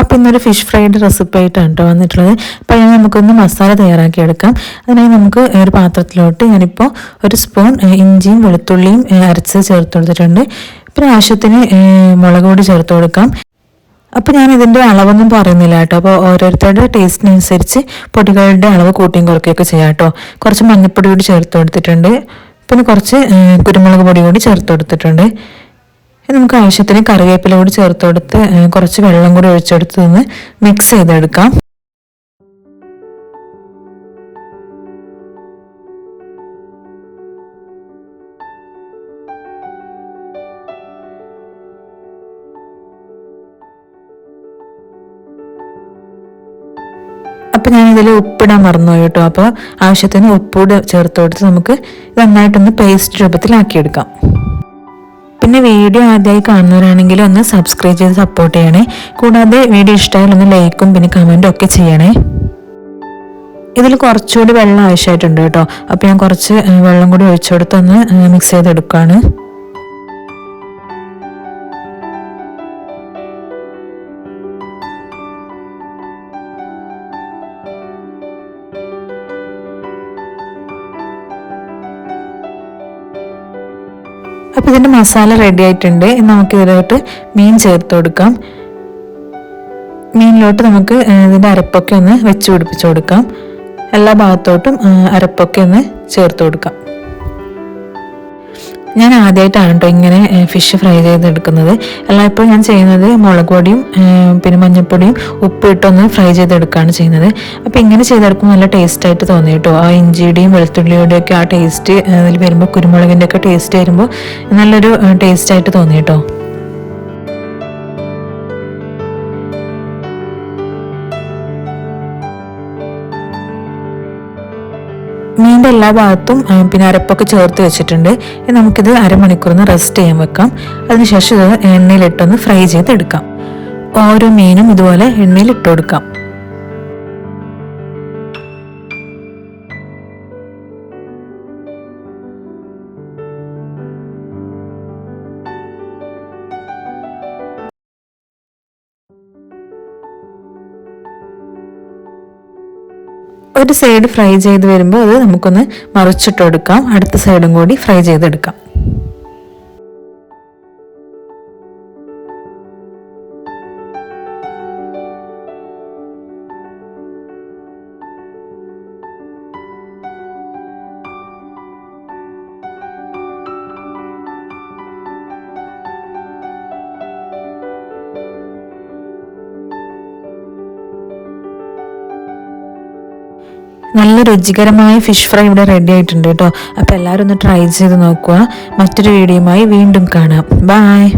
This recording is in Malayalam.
അപ്പോൾ ഇന്നൊരു ഫിഷ് ഫ്രൈഡ് റെസിപ്പി ആയിട്ടാണ് കേട്ടോ വന്നിട്ടുള്ളത്. അപ്പോൾ ഞാൻ നമുക്കൊന്ന് മസാല തയ്യാറാക്കി എടുക്കാം അതിനായി നമുക്ക് ഒരു പാത്രത്തിലോട്ട് ഞാനിപ്പോൾ ഒരു സ്പൂൺ ഇഞ്ചിയും വെളുത്തുള്ളിയും അരച്ച് ചേർത്ത് കൊടുത്തിട്ടുണ്ട്. പിന്നെ ആവശ്യത്തിന് മുളക് പൊടി ചേർത്ത് കൊടുക്കാം. അപ്പോൾ ഞാൻ ഇതിന്റെ അളവൊന്നും പറയുന്നില്ല കേട്ടോ അപ്പോൾ ഓരോരുത്തരുടെ ടേസ്റ്റിനനുസരിച്ച് പൊടികളുടെ അളവ് കൂട്ടിയും കുറയ്ക്കുകയൊക്കെ ചെയ്യാം കേട്ടോ കുറച്ച് മഞ്ഞൾപ്പൊടി കൂടി ചേർത്ത് കൊടുത്തിട്ടുണ്ട്. പിന്നെ കുറച്ച് കുരുമുളക് പൊടി കൂടി ചേർത്ത് കൊടുത്തിട്ടുണ്ട്. നമുക്ക് ആവശ്യത്തിന് കറിവേപ്പില കൂടി ചേർത്ത് കൊടുത്ത് കുറച്ച് വെള്ളം കൂടി ഒഴിച്ചെടുത്ത് നിന്ന് മിക്സ് ചെയ്തെടുക്കാം. അപ്പം ഞാനിതിൽ ഉപ്പിടാൻ മറന്നുപോയി കേട്ടോ. അപ്പോൾ ആവശ്യത്തിന് ഉപ്പ് ചേർത്ത് കൊടുത്ത് നമുക്ക് നന്നായിട്ടൊന്ന് പേസ്റ്റ് രൂപത്തിലാക്കിയെടുക്കാം. പിന്നെ വീഡിയോ ആദ്യമായി കാണുന്നവരാണെങ്കിൽ ഒന്ന് സബ്സ്ക്രൈബ് ചെയ്ത് സപ്പോർട്ട് ചെയ്യണേ. കൂടാതെ വീഡിയോ ഇഷ്ടമായാൽ ഒന്ന് ലൈക്കും പിന്നെ കമന്റും ഒക്കെ ചെയ്യണേ. ഇതിൽ കുറച്ചുകൂടി വെള്ളം ആവശ്യമായിട്ടുണ്ട് കേട്ടോ. അപ്പോൾ ഞാൻ കുറച്ച് വെള്ളം കൂടി ഒഴിച്ചു കൊടുത്തൊന്ന് മിക്സ് ചെയ്തെടുക്കുകയാണ് അപ്പോൾ ഇതിന്റെ മസാല റെഡി ആയിട്ടുണ്ട്. നമുക്കിതിലോട്ട് മീൻ ചേർത്ത് കൊടുക്കാം. മീനിലോട്ട് നമുക്ക് ഇതിന്റെ അരപ്പൊക്കെ ഒന്ന് വെച്ച് പിടിപ്പിച്ച് കൊടുക്കാം. എല്ലാ ഭാഗത്തോട്ടും അരപ്പൊക്കെ ഒന്ന് ചേർത്ത് കൊടുക്കാം. ഞാൻ ആദ്യമായിട്ടാണ് കേട്ടോ ഇങ്ങനെ ഫിഷ് ഫ്രൈ ചെയ്തെടുക്കുന്നത്. എല്ലായ്പ്പോഴും ഞാൻ ചെയ്യുന്നത് മുളക് പൊടിയും പിന്നെ മഞ്ഞൾപ്പൊടിയും ഉപ്പിട്ടൊന്ന് ഫ്രൈ ചെയ്തെടുക്കുകയാണ് ചെയ്യുന്നത്. അപ്പോൾ ഇങ്ങനെ ചെയ്തെടുക്കുമ്പോൾ നല്ല ടേസ്റ്റ് ആയിട്ട് തോന്നി കേട്ടോ ആ ഇഞ്ചിയുടെയും വെളുത്തുള്ളിയുടെയും ഒക്കെ ആ ടേസ്റ്റ് അതിൽ വരുമ്പോൾ കുരുമുളകിന്റെ ഒക്കെ ടേസ്റ്റ് വരുമ്പോൾ നല്ലൊരു ടേസ്റ്റ് ആയിട്ട് തോന്നി കേട്ടോ മീന്റെ എല്ലാ ഭാഗത്തും പിന്നെ അരപ്പൊക്കെ ചേർത്ത് വെച്ചിട്ടുണ്ട്. നമുക്കിത് അരമണിക്കൂറിന് റെസ്റ്റ് ചെയ്യാൻ വെക്കാം. അതിനുശേഷം ഇത് എണ്ണയിലിട്ടൊന്ന് ഫ്രൈ ചെയ്തെടുക്കാം. ഓരോ മീനും ഇതുപോലെ എണ്ണയിൽ ഇട്ട് കൊടുക്കാം. ഒരു സൈഡ് ഫ്രൈ ചെയ്ത് വരുമ്പോൾ അത് നമുക്കൊന്ന് മറിച്ചിട്ടെടുക്കാം. അടുത്ത സൈഡും കൂടി ഫ്രൈ ചെയ്തെടുക്കാം. നല്ല രുചികരമായ ഫിഷ് ഫ്രൈ ഇവിടെ റെഡി ആയിട്ടുണ്ട് കേട്ടോ. അപ്പോൾ എല്ലാവരും ഒന്ന് ട്രൈ ചെയ്ത് നോക്കുക. മറ്റൊരു വീഡിയോയുമായി വീണ്ടും കാണാം. ബായ്